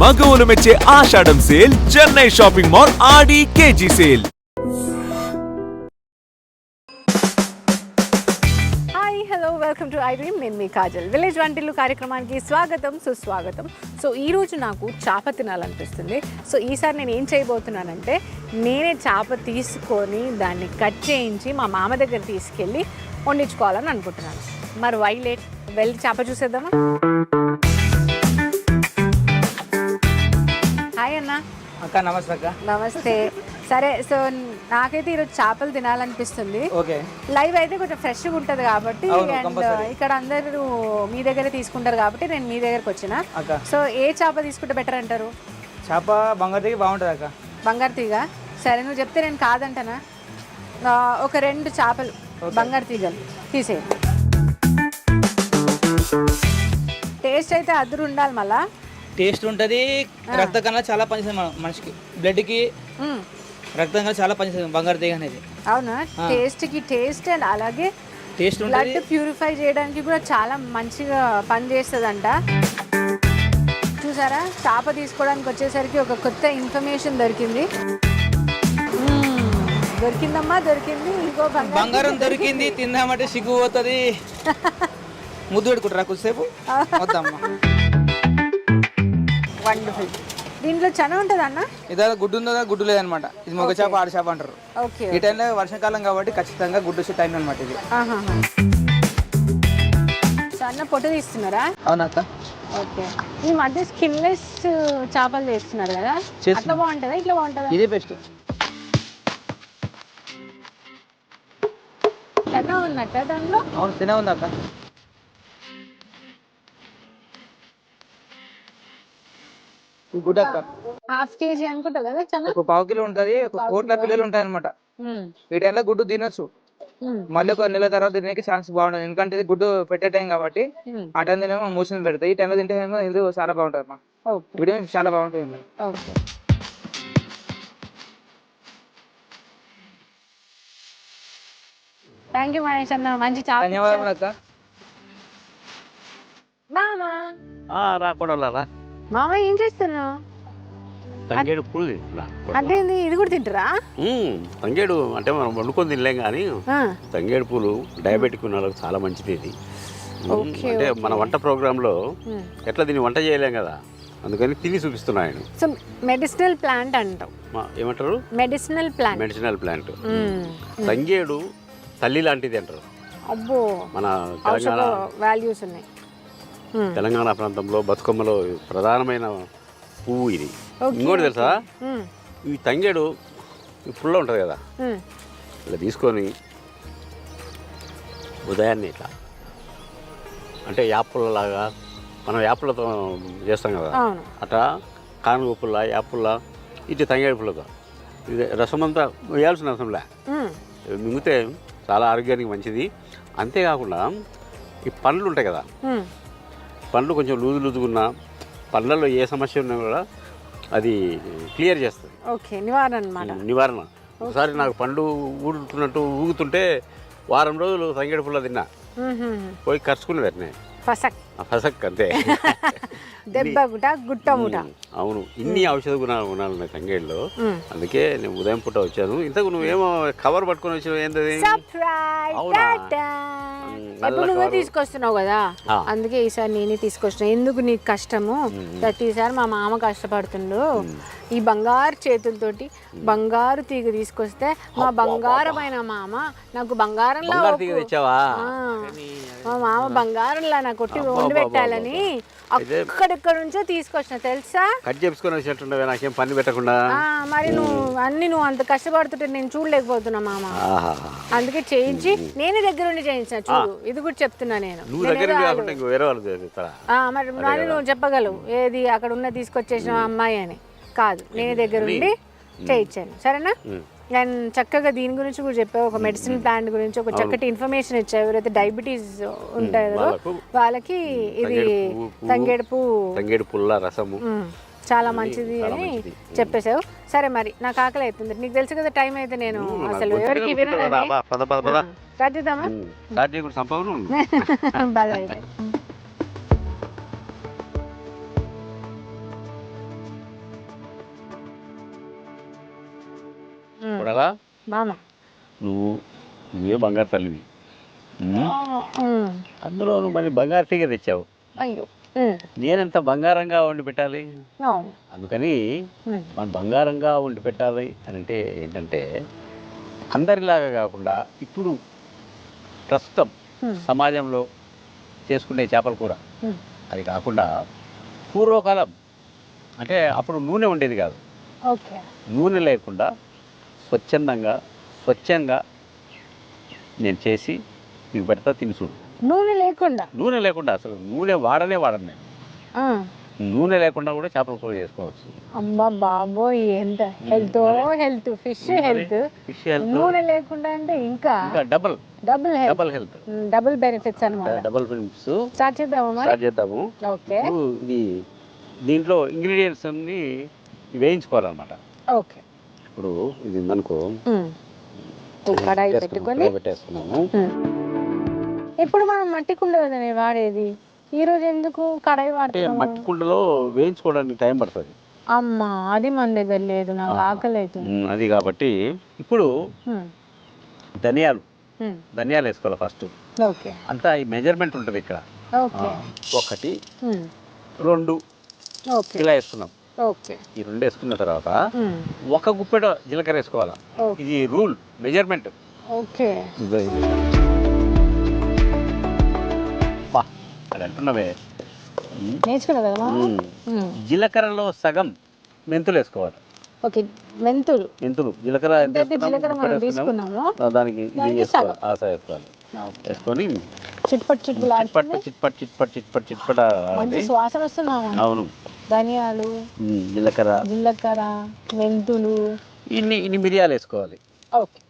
మగవులు మెచ్చే ఆషాఢం sale Chennai shopping mall Audi KG sale. Hi hello welcome to I dream. నేను మీ Kajal. Village వంటిల్లు కార్యక్రమానికి స్వాగతం సుస్వాగతం. సో ఈరోజు నాకు చేప తినాలనిపిస్తుంది. సో ఈసారి నేను ఏం చేయబోతున్నానంటే నేనే చేప తీసుకొని దాన్ని కట్ చేయించి మా మామ దగ్గర తీసుకెళ్ళి వండించుకోవాలని అనుకుంటున్నాను. మరి వైలేట్ వెళ్ళి చేప చూసేద్దామా? అక్క నమస్తే అక్క. నమస్తే. సరే సో నాకైతే ఈరోజు చేపలు తినాలనిపిస్తుంది. ఓకే. లైవ్ అయితే కొంచెం ఫ్రెష్గా ఉంటుంది కాబట్టి అండ్. ఇక్కడ అందరూ మీ దగ్గరే తీసుకుంటారు కాబట్టి నేను మీ దగ్గరకు వచ్చిన. సో ఏ చేప తీసుకుంటే బెటర్ అంటారు? చేప బంగారు బాగుంటుంది అక్క. బంగారు తీగ? సరే నువ్వు చెప్తే నేను కాదంటానా? ఒక రెండు చేపలు బంగారు తీగలు తీసే టేస్ట్ అయితే అదురు ఉండాలి మళ్ళా. టేస్ట్ ఉంటుంది రక్త కన్నా చాలా పనిచేస్తుంది మన మనిషికి. బ్లడ్కి. రక్తం కన్నా చాలా పనిచేస్తుంది బంగారు తీగ అనేది. అవునా? టేస్ట్కి టేస్ట్ అండ్ అలాగే టేస్ట్ బ్లడ్ ప్యూరిఫై చేయడానికి కూడా చాలా మంచిగా పనిచేస్తుందంట చూసారా? చేప తీసుకోవడానికి వచ్చేసరికి ఒక కొత్త ఇన్ఫర్మేషన్ దొరికింది. మ్మ్. దొరికిందమ్మా దొరికింది. ఇంకో బంగారం బంగారం దొరికింది తిందామంటే సిగ్గు పోతుంది. ముద్దు పెట్టుకుంటారా కొద్దిసేపు? వద్దమ్మా. వండర్ఫుల్ దీంట్లో చన ఉంటుంది అన్న? ఇదా గుడ్డు ఉందా గుడ్డు లేదనమాట. ఇది మొగ చేప ఆడ చేప అంటారు. ఓకే ఈ టైంలో వర్షాకాలం కాబట్టి ఖచ్చితంగా గుడ్డు వచ్చే టైం అనమాట ఇది. సన్న పొట్టు తీస్తున్నారా? అవునక్క ఓకే. ఈ మధ్య స్కిన్లెస్ చేపలు చేస్తున్నారు కదా. అట్లా బాగుంటుందా? ఇట్లా బాగుంటుందా? ఇదే బెస్ట్ ఎలా ఉన్నట్ట దానిలో అవును తినే ఉంది గుడ్డు అక్క హాఫ్ కేజీ అనుకుంటా కదా చన? ఒక పావు కిలో ఉంటుంది ఒక కోట్ల పిల్లలు ఉంటాయి అనమాట ఈ టైంలో గుడ్డు తినొచ్చు. మళ్ళీ ఒక నెల తర్వాత తినడానికి ఛాన్స్ బాగుంటుంది ఎందుకంటే ఇది గుడ్డు పెట్టే టైం కాబట్టి ఆ టైం తినేమో మూసిన పెడతాయి ఈ టైంలో తింటే ఏమో ఇది చాలా బాగుంటుంది అమ్మా. చాలా బాగుంటుంది థ్యాంక్ యూ మహేష్ అన్న. మంచి చాప ధన్యవాదాలు అక్క. రాకుండా రా. మామ ఏం చేస్తున్నావు? తంగేడు పూలు తింటున్నా. అంటే ఇది- ఇది కూడా తింటారా. తంగేడు అంటే మనం వండుకొని తినలేం కానీ తంగేడు పూలు డయాబెటిక్ ఉన్న వాళ్ళకి చాలా మంచిది ఇది. అంటే మన వంట ప్రోగ్రాంలో. ఎట్లా దీన్ని వంట చేయలేం కదా అందుకని తిని చూపిస్తున్నా ఆయన సో మెడిసినల్ ప్లాంట్ అంటాం ఏమంటారు? Medicinal plant medicinal plant. తంగేడు తల్లి లాంటిది అంటారు. అబ్బో మన తెలంగాణ వాల్యూస్ ఉన్నాయి. తెలంగాణ ప్రాంతంలో బతుకమ్మలో ప్రధానమైన పువ్వు ఇది. ఇంకోటి తెలుసా? మ్మ్. ఈ తంగేడు పుల్ల ఉంటుంది కదా? మ్మ్. ఇలా తీసుకొని ఉదయాన్నే ఇట్లా అంటే యాపుల్లలాగా మనం యాపులతో చేస్తాం కదా? అట్లా కానుగ పుల్ల యాపుల్ల ఇటు తంగేడు పుల్లతో. ఇది రసం అంతా వేయాల్సిన రసంలే. మింగితే చాలా ఆరోగ్యానికి మంచిది. అంతేకాకుండా ఈ పండ్లు ఉంటాయి కదా. పండ్లు కొంచెం లూజు లూజుగున్నా పండ్లలో ఏ సమస్య ఉన్నా కూడా అది క్లియర్ చేస్తుంది. ఓకే నివారణ నివారణ. ఒకసారి నాకు పండు ఊడుతున్నట్టు ఊగుతుంటే వారం రోజులు తంగేడు పుల్ల తిన్నా. పోయి ఖర్చుకుని వెంటనే ఫసక్. ఫసక్ అంతే. దెబ్బ గుట గుట్ట ముట ఉమ్, అవును. ఇన్ని ఔషధ గుణాలు గుణాలు ఉన్నాయి తంగేడులో. అందుకే నేను ఉదయం పూట వచ్చాను. ఇంతకు నువ్వేమో కవర్ పట్టుకొని వచ్చినావు ఏంటది ఎప్పుడు నువ్వే. తీసుకొస్తున్నావు కదా. అందుకే ఈసారి నేనే తీసుకొచ్చిన ఎందుకు నీకు కష్టము? ప్రతిసారి మా మామ కష్టపడుతుండు. ఈ బంగారు చేతులతోటి బంగారు తీగ తీసుకొస్తే మా బంగారమైన మామ నాకు బంగారంలా. మా మామ బంగారంలా నా కొట్టి వండి పెట్టాలని అక్కడెక్కడ నుంచో తీసుకొచ్చిన తెలుసా? కట్ చేసుకొని నాకేం పని పెట్టకుండా. ఆ, మరి నువ్వు అన్ని నువ్వు అంత కష్టపడుతుంటే నేను చూడలేకపోతున్నా మామ. అందుకే చేయించి నేనే దగ్గర ఉండి చేయించిన చూడు. ఇది కూడా చెప్తున్నా నేను. నువ్వు దగ్గర వేరే వాళ్ళు మరి మరి నువ్వు చెప్పగలవు. ఏది అక్కడ ఉన్న తీసుకొచ్చేసిన అమ్మాయి అని. కాదు నేనే దగ్గర ఉండి చేయించాను. సరేనా? నేను చక్కగా దీని గురించి కూడా చెప్పావు. ఒక మెడిసిన్ ప్లాంట్ గురించి ఒక చక్కటి ఇన్ఫర్మేషన్ ఇచ్చావు. ఎవరైతే డయాబెటీస్ ఉంటారో వాళ్ళకు ఇది తంగేడు పువ్వు- పువ్వు, తంగేడు పుల్ల రసము. చాలా మంచిది అని. చెప్పేశావు. సరే మరి నాకు ఆకలి అవుతుంది నీకు తెలుసు కదా టైం అయితే నేను అసలు ఎవరికి వినను పద నువ్వు నువ్వే బంగారు తల్లివి. అందులో నువ్వు మరి బంగారు టీగ తెచ్చావు. నేనెంత బంగారంగా వండి పెట్టాలి అందుకని. మనం బంగారంగా వండి పెట్టాలి అని అంటే ఏంటంటే అందరిలాగా కాకుండా ఇప్పుడు ప్రస్తుతం. సమాజంలో చేసుకునే చేపల కూర. అది కాకుండా పూర్వకాలం అంటే అప్పుడు నూనె ఉండేది కాదు నూనె లేకుండా స్వచ్ఛందంగా స్వచ్ఛంగా నేను చేసి నీకు పెడతా తిని చూడు. నూనె లేకుండా? నూనె లేకుండా అసలు నూనె వాడనే వాడను నేను. నూనె లేకుండా కూడా చేపల కూర చేసుకోవచ్చు. అమ్మా బాబోయ్ ఎంత health health fish health. Fish health. నూనె లేకుండా అంటే ఇంకా ఇంకా double. Double health. Double health. Double benefits అనమాట డబల్ ఫిల్మ్స్ స్టార్ట్ చేద్దామా స్టార్ట్ చేద్దాము. ఓకే. ఇది దీంట్లో ఇంగ్రీడియంట్స్ అన్ని వేయించుకోవాలన్నమాట. ఓకే. ఇప్పుడు ఇది ఉందనుకో. కడాయి పెట్టుకొని. పెట్టేసుకున్నాము. ఇప్పుడు మనం మట్టి కుండ వాడేది? ఈ రోజు ఎందుకు కడాయి వాడుతున్నాము? మట్టి కుండలో వేయించుకోవడానికి టైం పడుతుంది. అమ్మా అది మన దగ్గర లేదు నాకు ఆకలి అది కాబట్టి ఇప్పుడు. ధనియాలు. ధనియాలు వేసుకోవాలి ఫస్ట్. ఓకే. అంతా ఈ మెజర్మెంట్ ఉంటుంది ఇక్కడ. ఓకే. ఒకటి. రెండు. ఓకే. ఇలా వేసుకున్నాం ఓకే. ఈ రెండు వేసుకున్న తర్వాత. ఒక గుప్పెడు జీలకర్ర వేసుకోవాలా? ఇది రూల్ మెజర్మెంట్. ఓకే. అది అంటున్నావే. జీలకర్రలో సగం మెంతులు వేసుకోవాలి. ఓకే మెంతులు. మెంతులు జీలకర్ర దానికి వేసుకోవాలి. వేసుకొని చిట్పట్ చిట్పట్ చిట్పట్ చిట్పట్ చిట్పట్ చిట్పట్ అవును. ధనియాలు జీలకర్ర. జీలకర్ర మెంతులు. ఇన్ని ఇన్ని మిరియాలు వేసుకోవాలి. ఓకే.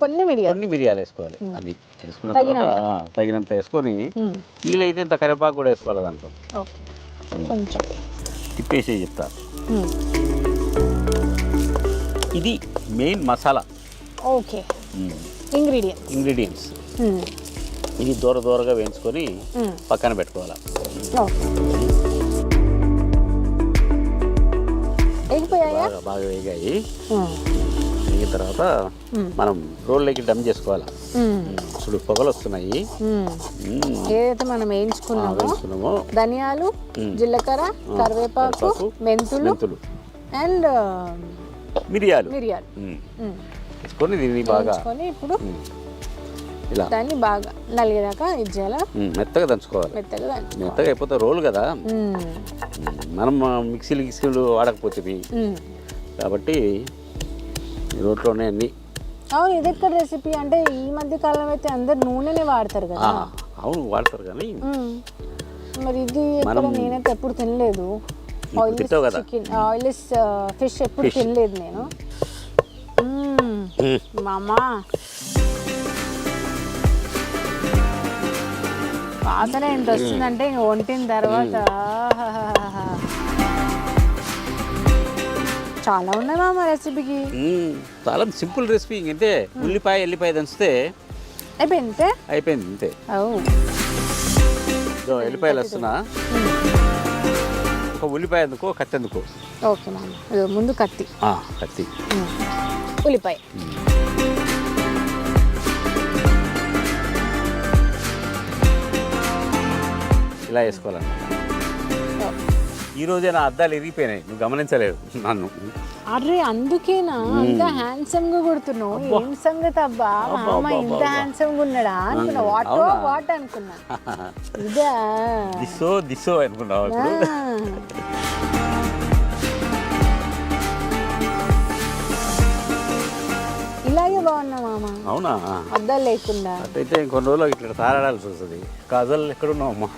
కొన్ని మిరియాలు. కొన్ని మిరియాలు వేసుకోవాలి. అది వేసుకున్న. తర్వాత తగినంత. వేసుకొని. వీలైతే ఇంత కరివేపాకు కూడా వేసుకోవాలి దాంట్లో. కొంచెం. తిప్పేసి చెప్తా. ఇది main masala. Okay. Ingredient ingredients. ఇది దూర దూరగా వేయించుకొని పక్కన పెట్టుకోవాలి. బాగా బాగా వేగాయి. వేగిన తర్వాత. మనం రోల్లోకి డమ్ చేసుకోవాలి. చూడు పొగలు వస్తున్నాయి. ఏదైతే మనం వేయించుకున్నామో ధనియాలు. జీలకర్ర కరివేపాకు మెంతులు మెంతులు అండ్ మిరియాలు మిరియాలు దీన్ని బాగా ఇప్పుడు. ఇలా దాన్ని బాగా నలిగేదాకా ఇది చేయాలా. మెత్తగా దంచుకోవాలి మెత్తగా దాన్ని మెత్తగా అయిపోతే రోల్ కదా. మనం మిక్సీలు గిక్సీలు వాడకపోతే. కాబట్టి రోట్లోనే అన్ని అవును ఇది ఎక్కడ రెసిపీ అంటే ఈ మధ్య కాలం అయితే అందరు నూనెనే వాడతారు కదా అవును వాడతారు కానీ. మరి ఇది నేనైతే ఎప్పుడు తినలేదు. చికెన్ ఆయిల్లెస్ ఫిష్ ఎప్పుడు. తినలేదు నేను మ్మ్. వాసన ఎంత వస్తుందంటే ఇంక వంటిన తర్వాత. చాలా ఉన్నాయి మామ రెసిపీకి. చాలా సింపుల్ రెసిపీ ఇంకంతే ఉల్లిపాయ ఎల్లిపాయ దంచితే అయిపోయింది అయిపోయింది అంతే. ఎల్లిపాయలు వస్తున్నా. ఒక ఉల్లిపాయ ఎందుకో కత్తి ఎందుకో? ఓకే మామ. ముందు కత్తి. కత్తి. ఉల్లిపాయ. ఇలా వేసుకోవాలన్నమాట ఈ రోజే నా అద్దాలు ఇరిగిపోయినాయి. నువ్వు గమనించలేదు నన్ను. అరే అందుకేనా? ఇంత హ్యాండ్సమ్గా కొడుతున్నావు. ఏం సంగతి అబ్బా? మామ ఇంత హ్యాండ్సమ్గా ఉన్నాడా అనుకున్నా. వాటో? వాట్ అనుకున్నా. ఇదా. దిశో దిశో అనుకున్నావు అవునా? అద్దాలు లేకుండా. అట్టయితే ఇంకొన్ని రోజులు ఇట్లా తారాడాల్సి వస్తుంది. కాజల్ ఎక్కడున్నావు అమ్మా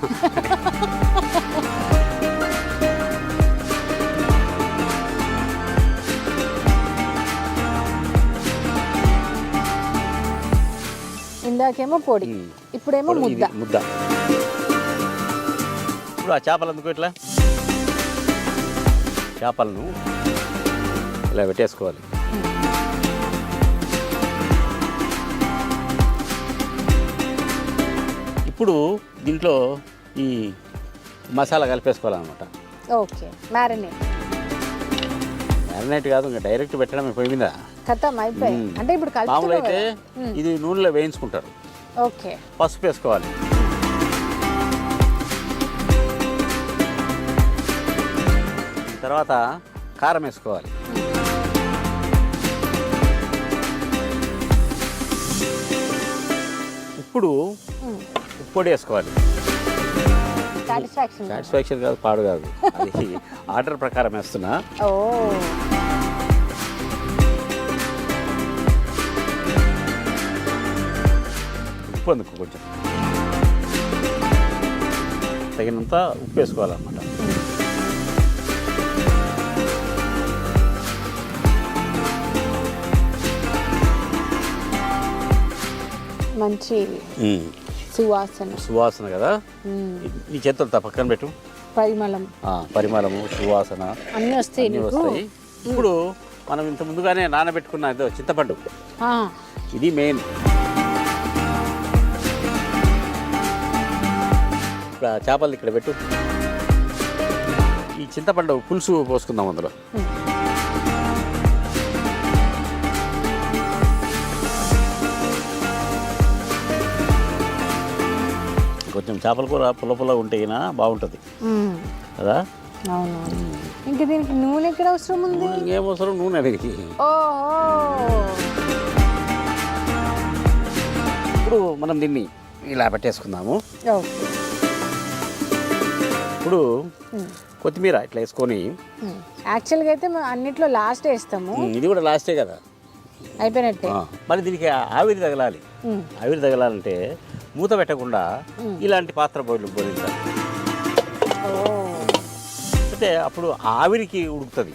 ఇందాకేమో పొడి. ఇప్పుడేమో ఇప్పుడు ముద్ద. ముద్ద. ఇప్పుడు ఆ చేపలు ఎందుకు ఇట్లా? చేపలను ఇలా పెట్టేసుకోవాలి. ఇప్పుడు దీంట్లో ఈ మసాలా కలిపేసుకోవాలన్నమాట. Okay marinate. మ్యారినేట్ కాదు ఇంకా డైరెక్ట్ పెట్టడమే పొయ్యి మీద. ఖతం అయిపోయి. అంటే ఇప్పుడు మామూలు అయితే? ఇది నూనెలో వేయించుకుంటారు. ఓకే. పసుపు వేసుకోవాలి. తర్వాత కారం వేసుకోవాలి. ఇప్పుడు పొడి వేసుకోవాలి సాటిస్ఫాక్షన్ కాదు పాడు కాదు. అది ఆర్డర్ ప్రకారం వేస్తున్నా. ఓ. ఉప్పు అందుకు కొంచెం. తగినంత ఉప్పు వేసుకోవాలన్నమాట. మంచి. సువాసన. సువాసన కదా. ఈ చేతులతో పక్కన పెట్టు. పరిమళం. పరిమళము సువాసన అన్నీ వస్తాయి వస్తాయి. ఇప్పుడు మనం ఇంత ముందుగానే నానబెట్టుకున్న ఏదో చింతపండు. ఇది మెయిన్. ఇప్పుడు చేపలు ఇక్కడ పెట్టు. ఈ చింతపండు పులుసు పోసుకుందాం అందులో. చేపల కూర పుల్ల పుల్ల ఉంటే అయినా బాగుంటుంది. కదా? అవును ఇంక దీనికి నూనె ఎక్కడ అవసరం ఉంది? ఇంకేం అవసరం? నూనె అనేది ఓహో. ఇప్పుడు మనం దీన్ని ఇలా పెట్టేసుకుందాము. ఇప్పుడు కొత్తిమీర ఇట్లా వేసుకొని. యాక్చువల్గా అయితే మేము అన్నిట్లో లాస్ట్ వేస్తాము. ఇది కూడా లాస్టే కదా? అయిపోయినట్టే. మరి దీనికి ఆవిరి తగలాలి. ఆవిరి తగలాలంటే మూత పెట్టకుండా ఇలాంటి పాత్ర బోర్లు బోధించాలి అయితే అప్పుడు ఆవిరికి ఉడుకుతుంది.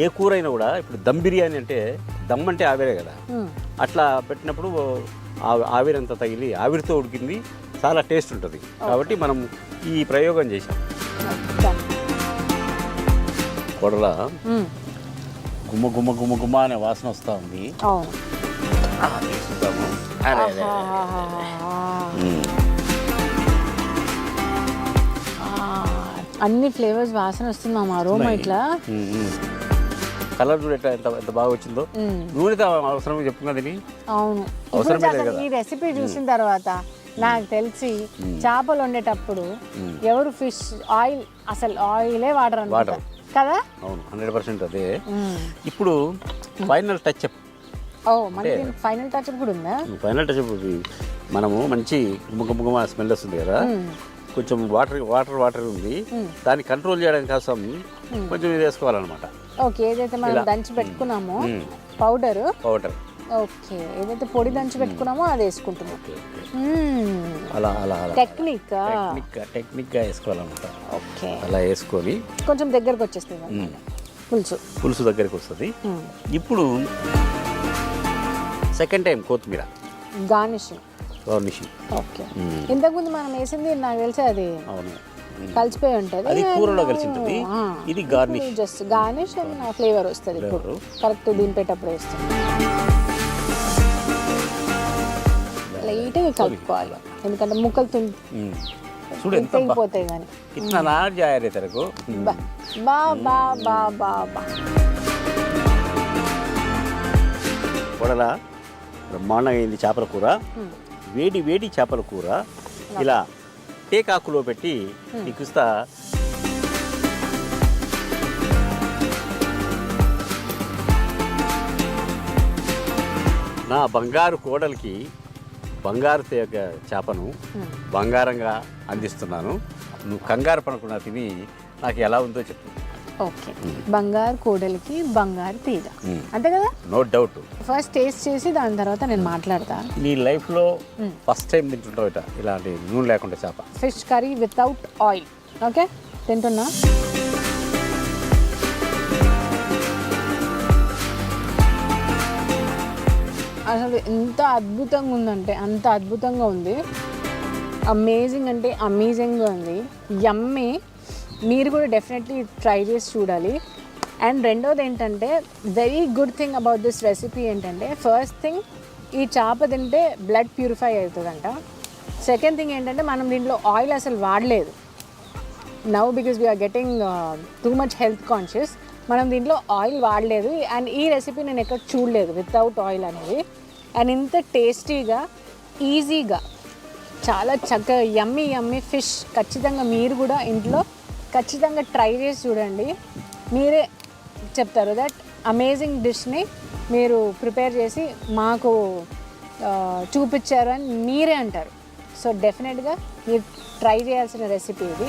ఏ కూర అయినా కూడా ఇప్పుడు దమ్ బిర్యానీ అంటే దమ్ అంటే ఆవిరే కదా. అట్లా పెట్టినప్పుడు ఆ- ఆవిరంతా తగిలి ఆవిరితో ఉడికింది చాలా టేస్ట్ ఉంటుంది. కాబట్టి మనం ఈ ప్రయోగం చేసాం. కొడల మ్మ్. గుమ్మ గుమ్మ గుమ్మ గుమ్మ అనే వాసన వస్తూ ఉంది? ఆ, అన్ని ఫ్లేవర్స్ వాసన వస్తుంది మా అరోమా ఇట్లా. కలర్ చూడ ఎట్లా ఎంత ఎంత బాగా వచ్చిందో. నూనెతో అవసరం చెప్పుకున్నా దీని అవును. కదా. ఈ రెసిపీ చూసిన తర్వాత నాకు తెలిసి చేపలు వండేటప్పుడు ఎవరు ఫిష్ ఆయిల్ అసలు ఆయిలే వాడరు వాడరు. కదా? అవును హండ్రెడ్ పర్సెంట్ అదే. ఇప్పుడు ఫైనల్ టచ్ ఓ మనకి ఫైనల్ టచ్ కూడా ఉందా? ఫైనల్ టచ్ మనము మంచి గుమ్మ గుమ్మ స్మెల్ వస్తుంది కదా? కొంచెం వాటర్ వాటర్ వాటర్ ఉంది. దాన్ని కంట్రోల్ చేయడం కోసం కొంచెం ఇది వేసుకోవాలన్నమాట. ఓకే ఏదైతే మనం దంచి పెట్టుకున్నామో. పౌడర్ పౌడర్ ఓకే ఏదైతే పొడి దంచి పెట్టుకున్నామో అది వేసుకుంటున్నాం. అలా అలా టెక్నిక్ టెక్నిక్ టెక్నిక్గా వేసుకోవాలన్నమాట. ఓకే. అలా వేసుకొని కొంచెం దగ్గరకు వచ్చేస్తుంది. పులుసు. పులుసు దగ్గరికి వస్తుంది. ఇప్పుడు సెకండ్ టైం కొత్తిమీర. గార్నిషింగ్. గార్నిషింగ్. ఓకే. ఇంతకుముందు మనం వేసింది నాకు తెలిసి అది అవును. కలిసిపోయి ఉంటుంది. అది కూరలో కలిసి ఉంటుంది ఇది గార్నిష్. జస్ట్ గార్నిష్ అండ్ నా ఫ్లేవర్ వస్తుంది ఇప్పుడు. కరెక్ట్ దింపేటప్పుడు వేస్తుంది. లైట్గా కలుపుకోవాలి. ఎందుకంటే ముక్కలు తుం ఉమ్. చూడు ఎంత కానీ. కిतना నాట్ జాయరే తెరకు. బా బా బా బా బా బా. బ్రహ్మాండంగా అయింది చేపల కూర. వేడి వేడి చేపల కూర. ఇలా టేకాకులో పెట్టి నీకు నా బంగారు కోడలికి బంగారు తేగ చేపను బంగారంగా అందిస్తున్నాను. నువ్వు కంగారు పడకుండా తిని నాకు ఎలా ఉందో చెప్పు. ఓకే. బంగారు కోడలికి బంగారు తీగ. అంతే కదా? నో డౌట్ ఫస్ట్ టేస్ట్ చేసి దాని తర్వాత నేను మాట్లాడతా. నీ లైఫ్లో ఫస్ట్ టైం తింటుంటావు ఇట ఇలాంటి నూనె లేకుండా చేప. Fish curry without oil okay తింటున్నా? అసలు ఎంత అద్భుతంగా ఉందంటే అంత అద్భుతంగా ఉంది. అమేజింగ్ అంటే అమేజింగ్గా ఉంది. యమ్మీ మీరు కూడా డెఫినెట్లీ ట్రై చేసి చూడాలి. అండ్ రెండోది ఏంటంటే very good thing about this recipe ఏంటంటే ఫస్ట్ థింగ్ ఈ చేప తింటే బ్లడ్ ప్యూరిఫై అవుతుందంట. సెకండ్ థింగ్ ఏంటంటే మనం దీంట్లో ఆయిల్ అసలు వాడలేదు. Now because we are getting too much health conscious మనం దీంట్లో ఆయిల్ వాడలేదు. అండ్ ఈ రెసిపీ నేను ఎక్కడ చూడలేదు వితౌట్ ఆయిల్ అనేది. అండ్ ఇంత టేస్టీగా ఈజీగా చాలా చక్కగా యమ్మీ యమ్మీ ఫిష్ ఖచ్చితంగా మీరు కూడా ఇంట్లో ఖచ్చితంగా ట్రై చేసి చూడండి. మీరే చెప్తారు దట్ అమేజింగ్ డిష్ని మీరు ప్రిపేర్ చేసి మాకు చూపించారు అని మీరే అంటారు. సో డెఫినెట్గా మీరు ట్రై చేయాల్సిన రెసిపీ ఇది.